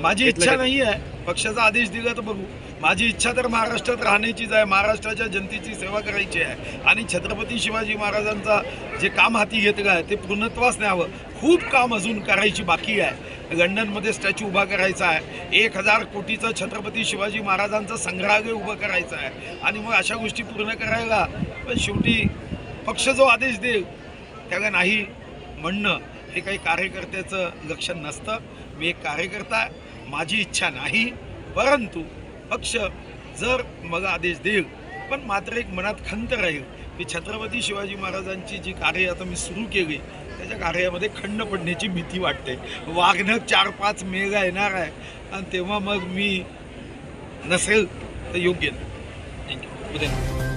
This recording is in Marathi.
माझी इच्छा? नाही आहे पक्षाचा आदेश दिला तर बघू. माझी इच्छा तर महाराष्ट्रात राहण्याचीच आहे महाराष्ट्राच्या जनतेची सेवा करायची आहे. आणि छत्रपती शिवाजी महाराजांचा जे काम हाती घेतलं आहे ते पूर्णत्वास न्यावं. खूप काम अजून करायची बाकी आहे. लंडनमध्ये स्टॅच्यू उभा करायचा आहे. एक हजार कोटीचं छत्रपती शिवाजी महाराजांचं संग्रहालय उभं करायचं आहे. आणि मग अशा गोष्टी पूर्ण करायला पण शेवटी पक्ष जो आदेश देईल त्याला नाही म्हणणं हे काही कार्यकर्त्याचं लक्षण नसतं. मी एक कार्यकर्ता आहे. माझी इच्छा नाही परंतु पक्ष जर मला आदेश देईल पण मात्र एक मनात खंत राहील की छत्रपती शिवाजी महाराजांची जी कार्य आता मी सुरू केली त्याच्या कार्यामध्ये खंड पडण्याची भीती वाटते. वागणं चार पाच मेगा येणार आहे आणि तेव्हा मग मी नसेल तर योग्य. नाही थँक्यू उद्या